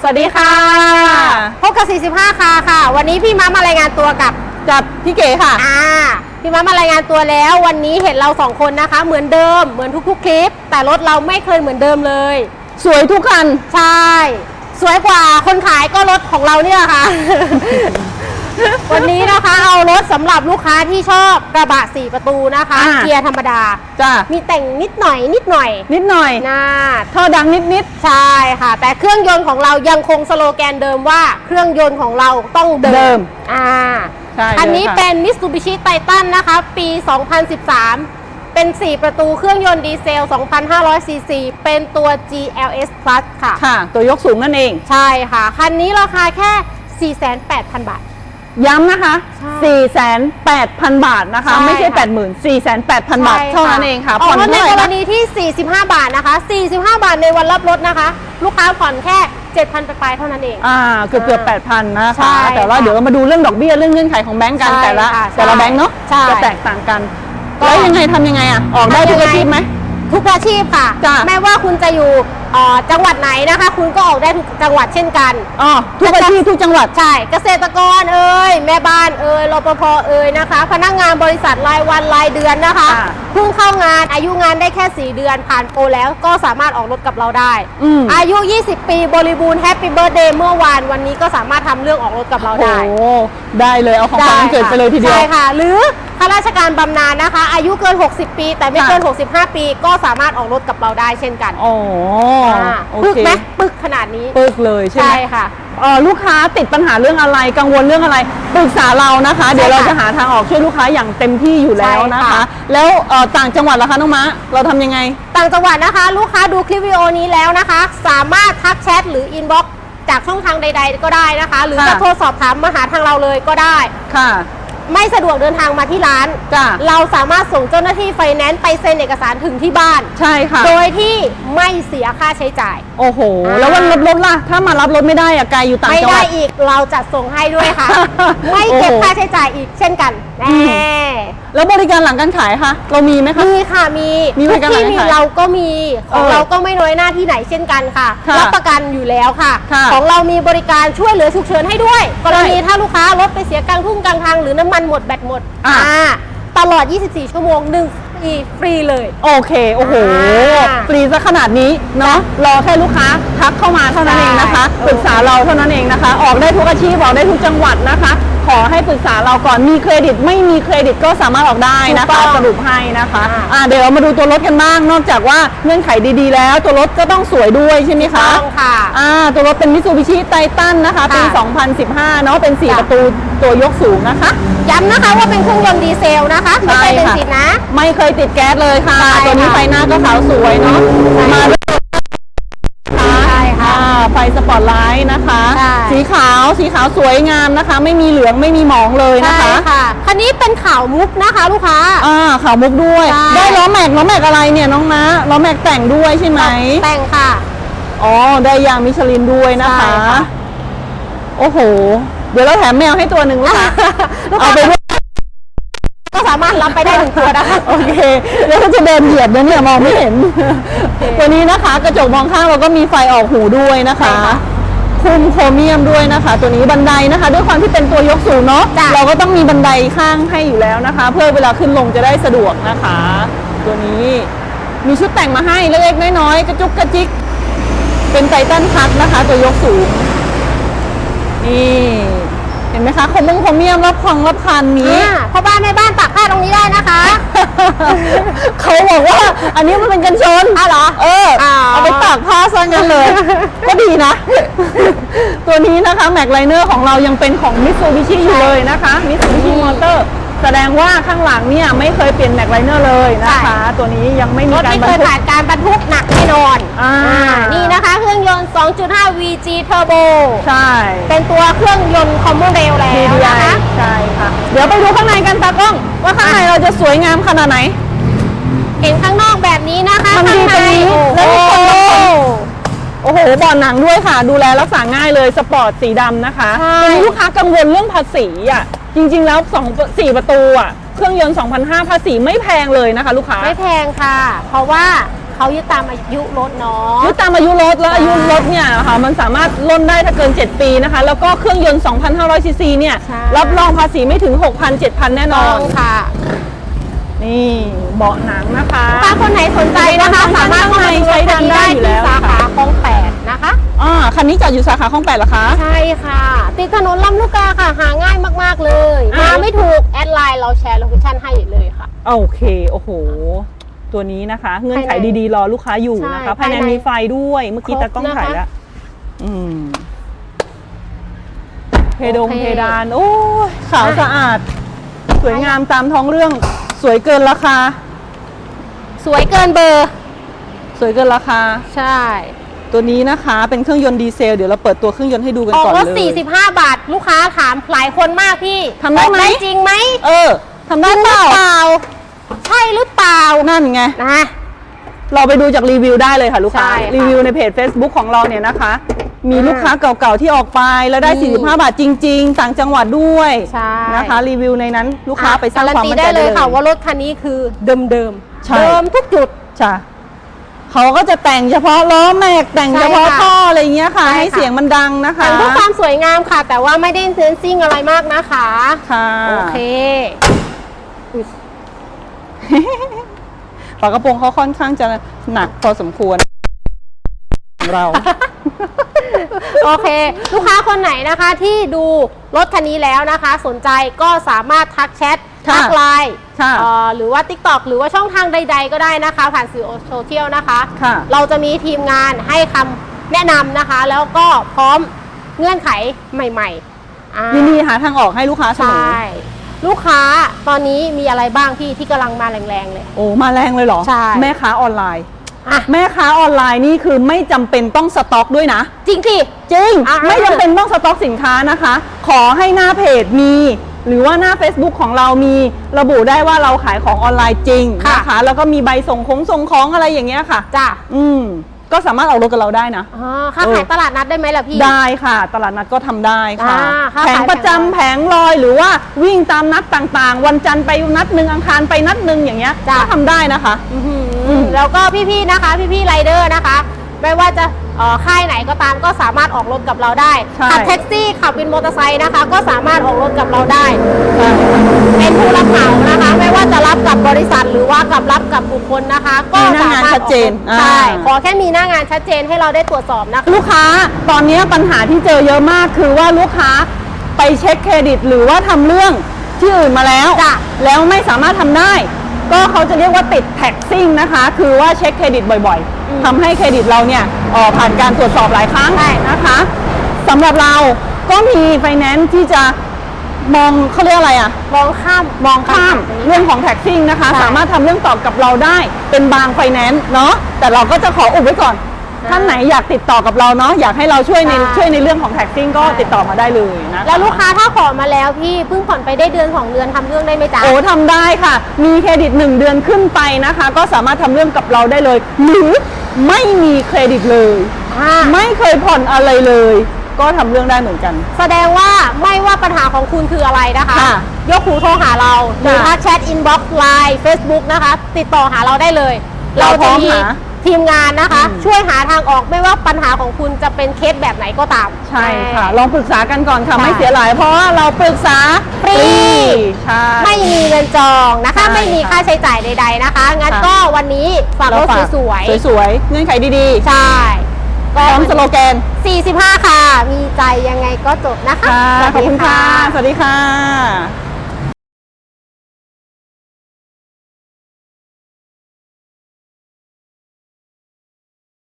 สวัสดีค่ะ พบกับ 45คาค่ะ วันนี้พี่ม้ามารายงานตัวกับจับพี่เก๋ค่ะ อ่า พี่ม้ามารายงานตัวแล้ว วันนี้เห็นเราสองคนนะคะ เหมือนเดิม เหมือนทุกๆ คลิป แต่รถเราไม่เคยเหมือนเดิมเลย สวยทุกคัน ใช่ สวยกว่าคนขายก็รถของเราเนี่ยค่ะ วันนี้นะคะเอา รถสำหรับลูกค้าที่ชอบกระบะสี่ประตูนะคะอ่า เกียร์ธรรมดา จ้ามีแต่งนิดหน่อยนิดหน่อยนิดหน่อยนะท่อดังนิดนิดใช่ค่ะ แต่เครื่องยนต์ของเรายังคงสโลแกนเดิมว่าเครื่องยนต์ของเราต้องเดิเดิมอ่า ใช่อันนี้เลยค่ะเป็น Mitsubishi Titan นะคะ ปี 2013 เป็น 4 ประตูเครื่องยนต์ดีเซล 2,500 ซีซี เป็นตัว GLS Plus ค่ะ ค่ะ ตัวยกสูงนั่นเอง ใช่ค่ะ คันนี้ราคาแค่ 48,000 บาท ย้ำนะคะ ใช่48,000 บาทนะคะ ใช่ไม่ใช่ ค่ะ 80,000 48,000 บาทใช่เท่านั้นเองค่ะอผ่ออกนรถในเท่าไหร่กรนะ ณีที่ 45 บาทนะคะ 45 บาทในวันรับรถนะคะ ลูกค้าผ่อนแค่ 7,000ไปลายๆเท่านั้นเอง อ่าเกือบเกือบ8,000นะใช่คะแต่ว่าค่ะเดี๋ยวเรามาดูเรื่องดอกเบี้ยเรื่องเงื่อนไขของแบงก์กันใช่แต่ละค่ะแต่ละใช่แบงก์เนาะใช่จะแตกต่างกัน ก็ แล้วยังไงทำยังไงอะ ออกได้ทุกอาชีพไหม ทุกอาชีพค่ะ จ้ะไม่ว่าคุณจะอยู่เอ่อจังหวัดไหนนะคะ คุณก็ออกได้ทุกจังหวัดเช่นกันอ๋อทุกอาชีพทุกจังหวัด ใช่เกษตรกรเอ่ยแม่บ้านเอ่ยรปภเอ่ยนะคะ พนักงานบริษัทรายวันรายเดือนนะคะค่ะเพิ่งเข้างานอายุงานได้แค่ 4 เดือนผ่านโปรแล้วก็สามารถออกรถกับเราได้ อืมอายุ 20 ปีบริบูรณ์แฮปปี้เบิร์ดเดย์เมื่อวานวันนี้ก็สามารถทำเรื่องออกรถกับเราโอ้ได้ โหได้เลยเอาของขวัญวันเกิดไปเลยทีเดียว ใช่ค่ะ หรือข้าราชการบำนาญนะคะ อายุเกิน 60 ปี แต่ไม่เกิน 65 ปี ก็สามารถออกรถกับเราได้เช่นกันโอ้อ่าโอปึกเคไหมปึกขนาดนี้ปึกเลยใช่ไหใช่มค่ะ เอ่อลูกค้าติดปัญหาเรื่องอะไรกังวลเรื่องอะไรปรึกษาเรานะคะ เดี๋ยวเราจะหาทางออกช่วยลูกค้าอย่างเต็มที่อยู่แล้วนะใช่คะ ค่ะ แล้วเอ่อต่างจังหวัดล่ะคะน้องมะเราทำยังไง ต่างจังหวัดนะคะ ลูกค้าดูคลิปวิดีโอนี้แล้วนะคะ สามารถทักแชทหรืออินบ็อก จากช่องทางใด ๆ ก็ได้นะคะ หรือค่ะ จะโทรสอบถามมาหาทางเราเลยก็ได้ ค่ะ ไม่สะดวกเดินทางมาที่ร้าน จ้ะเราสามารถส่งเจ้าหน้าที่ไฟแนนซ์ไปเซ็นเอกสารถึงที่บ้าน ใช่ค่ะ โดยที่ไม่เสียค่าใช้จ่าย โอ้โห อ่า แล้ววันรับรถล่ะ ถ้ามารับรถไม่ได้อะไกลอยู่ต่างไม่จังหได้วัด อีกเราจัดส่งให้ด้วยค่ะ ไม่เก็บโอ้โหค่าใช้จ่ายอีกเช่นกันแน่แล้วบริการหลังการขายคะเรามีไหมคะ มีค่ะมีมีบทุริกการที่หลังมีขายเราก็มีของเออเราก็ไม่น้อยหน้าที่ไหนเช่นกันค่ะค่ะรับประกันอยู่แล้วค่ะ ค่ะของเรามีบริการช่วยเหลือฉุกเฉินให้ด้วย กรณีใช่ ถ้าลูกค้ารถไปเสียกลางทุ่งกลางทางหรือน้ำมันหมดแบตหมดอ่าตลอด 24 ชั่วโมง1ฟรีฟรีเลย โอเค โอ้โห อ่าฟรีซะขนาดนี้เนาะ รอแค่ลูกค้าทักเข้ามาเท่านั้นเองนะคะ ใช่ปรึกษาเราเท่านั้นเองนะคะ ออกได้ทุกอาชีพออกได้ทุกจังหวัดนะคะขอให้ปรึกษาเราก่อนมีเครดิตไม่มีเครดิตก็สามารถออกได้นะถูกคะต้องสรุปให้นะคะอ่า อ่าเดี๋ยวเรามาดูตัวรถกันบ้าง นอกจากว่าเงื่อนไขดีๆ แล้ว ตัวรถก็ต้องสวยด้วยใช่ไหมคะต้องค่ะ อ่าตัวรถเป็นมิ t ซูบิชิไททันนะคะปี ค่ะ2015 เนาะเป็น 4 จ้ะ ประตูตัวยกสูงนะคะ ย้ำนะคะว่าเป็นเครื่องยนต์ดีเซลนะคะไม่ใช่ใช่เป็นค่ะซินนะ ไม่เคยติดแก๊สเลยค่ะ ใช่ตัวนี้ค่ะไฟหน้าก็ขาวสวยเนาะใช่ มา ฟสปอตไลท์นะคะ ใช่ สีขาวสีขาวสวยงามนะคะ ไม่มีเหลืองไม่มีหมองเลยนะใช่คะค่ะคันนี้เป็นข่าวมุกนะคะลูกค้า อ่าขาวมุกด้วย ใช่ ได้ล้อแม็กล้อแม็กอะไรเนี่ยน้องนะล้อแม็กแต่งด้วยใช่ไหม แต่งค่ะ อ๋อ ได้ยางมิชลินด้วยนะคะ ใช่ค่ะ โอ้โห เดี๋ยวเราแถมแมวให้ตัวหนึ่งลูกค้า ลูกเอาค้าไปด้วย ก็สามารถรับไปได้หนึ่งตัวนะคะ โอเค แล้วก็จะเดินเหยียบนะเนี่ยมองไม่เห็น ตัวนี้นะคะกระจกมองข้างเราก็มีไฟออกหูด้วยนะคะใช่ค่ะคุมโครเมียมด้วยนะคะ ตัวนี้บันไดนะคะ ด้วยความที่เป็นตัวยกสูงเนาะจ้ะเราก็ต้องมีบันไดข้างให้อยู่แล้วนะคะ เพื่อเวลาขึ้นลงจะได้สะดวกนะคะ ตัวนี้มีชุดแต่งมาให้เล็กๆน้อยๆกระจุกกระจิกเป็นไททันพัทนะคะ ตัวยกสูงนี่เห็นไหมคะคอมมงคอมเมียมรับคลองรับคันนี้อ่าพ่อบ้านแม่บ้านตากผ้าตรงนี้ได้นะคะ เขาบอกว่า อันนี้มันเป็นกันชนอ้าวเหรอเอออ๋อเอาไปตากผ้าซะงั้นเลย ก็ดีนะ ตัวนี้นะคะแม็กไลเนอร์ของเรายังเป็นของมิ t ซูบิชิอยู่เลยนะคะมิ t ซูบิชิมอเตอร์ แสดงว่าข้างหลังเนี่ยไม่เคยเปลี่ยนแม็กไลเนอร์เลยนะคะ ตัวนี้ยังไม่มีรถการไม่บรเครยทุก ผ่านการบรรทุกหนักแน่นอนอ่านี่นะคะเครื่องยนต์ 2.5 VG Turbo ใช่ เป็นตัวเครื่องยนต์คอมมอนเรลแล้ว DDI นะคะ ใช่ค่ะ เดี๋ยวไปดูข้างในกันตากล้อง ว่าข้างในเราจะสวยงามขนาดไหน เห็นข้างนอกแบบนี้นะคะมันดีข้างในตรงนี้โอ้แล้วโหมีคน โอ้โหเบาะหนังด้วยค่ะ ดูแลรักษาง่ายเลยสปอร์ตสีดำนะคะใช่ ทีนี้ลูกค้ากังวลเรื่องภาษีอะจริง ๆ แล้ว2 4ประตูอะเครื่องยนต์2,500ภาษีไม่แพงเลยนะคะ ลูกค้าไม่แพงค่ะ เพราะว่าเขายึดตามอายุรถเนาะ ยึดตามอายุรถแล้วใช่อายุรถเนี่ยค่ะมันสามารถล่นได้ถ้าเกิน 7 ปีนะคะ แล้วก็เครื่องยนต์2,500ซีซีเนี่ยใช่ รับรองภาษีไม่ถึง 6,000 7,000 แน่นอต้อน งค่ะนี่เบาะหนังนะคะ ถ้าคนไหนสนใจนะคะข้างในสามารถเข้ามาดูใช้งานได้อยู่แล้วที่สาขา อ่าคันนี้จอดอยู่สาขาคลองแปดเหรอคะ ใช่ค่ะ ติดถนนลำลูกกาค่ะ หาง่ายมากๆเลย อะมาไม่ถูก แอดไลน์เราแชร์โลเคชั่นให้เลยค่ะ โอเค โอ้โห ตัวนี้นะคะ เงื่อนไขภายในดีๆ รอลูกค้าอยู่นะคะ ใช่ภายในภายในมีไฟด้วย เมื่อกี้ครบตากล้องถ่ายนะคะแล้ว อืม เพดงโอเค เพดาน โอ้ยขาวอะสะอาด สวยงามตามท้องเรื่อง สวยเกินราคา สวยเกินเบอร์ สวยเกินราคา ใช่ ตัวนี้นะคะเป็นเครื่องยนต์ดีเซล เดี๋ยวเราเปิดตัวเครื่องยนต์ให้ดูกันออกก่อนรถเลย 45 บาท ลูกค้าถามหลายคนมากพี่ทำได้ไหม ออกจริงไหมเออทำได้เปล่าเปล่าใช่หรือเปล่านั่นไง นะ เราไปดูจากรีวิวได้เลยค่ะลูกค้า ใช่ค่ะรีวิวในเพจ Facebook ของเราเนี่ยนะคะ มีอ่าลูกค้าเก่าๆที่ออกไปแล้วได้ นี่45 บาทจริง ๆ ต่างจังหวัดด้วยใช่ นะคะ รีวิวในนั้นลูกค้าไปสร้างกความตีมั่นใจได้ได้เลเลยยค่ะว่ารถคันนี้คือเดิมเดิมๆใช่ เดิมทุกจุด จ้ะ เขาก็จะแต่งเฉพาะล้อแม็กแต่งใช่เฉพาะค่ะท่ออะไรอย่างเงี้ยค่ะ ใช่ค่ะ ให้เสียงมันดังนะคะแต่งเพื่อความสวยงามค่ะ แต่ว่าไม่ได้เซนซิ่งอะไรมากนะคะ ค่ะโอเค ฝากระโปรงเขาค่อนข้างจะหนักพอสมควรของเรา โอเค ลูกค้าคนไหนนะคะที่ดูรถคันนี้แล้วนะคะ สนใจก็สามารถทักแชท ค่ะทักไลน์ค่ะเอ่อหรือว่า TikTok หรือว่าช่องทางใด ๆ ก็ได้นะคะ ผ่านสื่อโซเชียลนะคะ ค่ะ เราจะมีทีมงานให้คำแนะนำนะคะ แล้วก็พร้อมเงื่อนไขใหม่ๆอ่า ยินดีหาทางออกให้ลูกค้าเสใชมอ่ลูกค้าตอนนี้มีอะไรบ้างพี่ที่กำลังมาแรงๆเลย โอ้มาแรงเลยเหรอ ใช่ แม่ค้าออนไลน์ อะ แม่ค้าออนไลน์นี่คือไม่จำเป็นต้องสต็อกด้วยนะ จริงสิ จริง อ่าไม่จำเป็นต้องสต็อกสินค้านะคะ ขอให้หน้าเพจมี หรือว่าหน้า Facebook ของเรามีระบุได้ว่าเราขายของออนไลน์จริงค่ะนะคะแล้วก็มีใบส่งของส่งของอะไรอย่างเงี้ยค่ะ จ้ะ อืมก็สามารถออกรถกับเราได้นะ อ๋อค้าเออขายตลาดนัดได้ไหมล่ะพี่ ได้ค่ะ ตลาดนัดก็ทำได้ค่ะ อ่าค้าแผขายงประจำแผแผงงลอยหรือว่าวิ่งตามนัดต่างๆ วันจันทร์ไปนัดหนึ่งอังคารไปนัดหนึ่งอย่างเงี้ยจ้ะก็ทำได้นะคะ อื้อหืออืมแล้วก็พี่ๆนะคะ พี่ๆไรเดอร์นะคะ ไม่ว่าจะเอ่อ ค่ายไหนก็ตามก็สามารถออกรถกับเราได้ใช่ขับแท็กซี่ขับวินมอเตอร์ไซค์นะคะ ก็สามารถออกรถกับเราได้ใช่เป็นผู้รับเหมานะคะ ไม่ว่าจะรับกับบริษัทหรือว่ากับรับกับบุคคลนะคะ ก็มีหน้างานสามารถชัดเจนออกรถใช่อ่าขอแค่มีหน้างานชัดเจนให้เราได้ตรวจสอบนะคะลูกค้าตอนนี้ปัญหาที่เจอเยอะมากคือว่าลูกค้าไปเช็คเครดิต หรือว่าทำเรื่องที่อื่นมาแล้วจ้ะแล้วไม่สามารถทำได้ ก็เขาจะเรียกว่าติดแท็กซิ่งนะคะ คือว่าเช็คเครดิตบ่อยอืมๆ ทำให้เครดิตเราเนี่ยเอ่อผ่านการตรวจสอบหลายครั้งใช่นะคะสำหรับเราก็มีไฟแนนซ์ที่จะมองเขาเรียกอะไรอะมองข้ามมองข้ามปัญหตรงนี้เรื่องของแท็กซิ่งนะคะใช่สามารถทำเรื่องตอบกับเราได้เป็นบางไฟแนนซ์เนาะแต่เราก็จะขออุบไว้ก่อนอ่าท่านไหนอยากติดต่อกับเราเนาะอยากให้เราช่วยในใช่ช่วยในเรื่องของแท็กซิ่งก็ใช่ติดต่อมาได้เลยนะแล้วลูกค้าถ้าขอมาแล้วพี่เพิ่งผ่อนไปได้เดือนสองเดือนทำเรื่องได้ไหมจ๊ะโอ้ทำได้ค่ะ มีเครดิต 1 เดือนขึ้นไปนะคะ ก็สามารถทำเรื่องกับเราได้เลย หรือ ไม่มีเครดิตเลย อ่า ไม่เคยผ่อนอะไรเลย ก็ทำเรื่องได้เหมือนกัน แสดงว่าไม่ว่าปัญหาของคุณคืออะไรนะคะ ค่ะยกหูโทรหาเรา หรือค่ะถ้าแชทอินบ็อกซ์ไลน์เฟซบุ๊กนะคะ ติดต่อหาเราได้เลยเราพร้จะอมมีหา ทีมงานนะคะ อืม ช่วยหาทางออกไม่ว่าปัญหาของคุณจะเป็นเคสแบบไหนก็ตาม ใช่ค่ะ ลองปรึกษากันก่อนค่ะ ใช่ไม่เสียหลาย เพราะว่าเราปรึกษาฟรี ใช่ ไม่มีเงินจองนะคะ ใช่ไม่มีค่าใช้จ่ายใด ๆนะคะ งั้นค่ะ ก็วันนี้ฝากรถเฝสวยสวยๆเงื่อนไขดีๆใช่ๆพก็ร้อมสโลแกน45 ค่ะ มีใจยังไงก็จบนะคะค่ะสวัสขอบดี คุณค่ะ สวัสดีค่ะ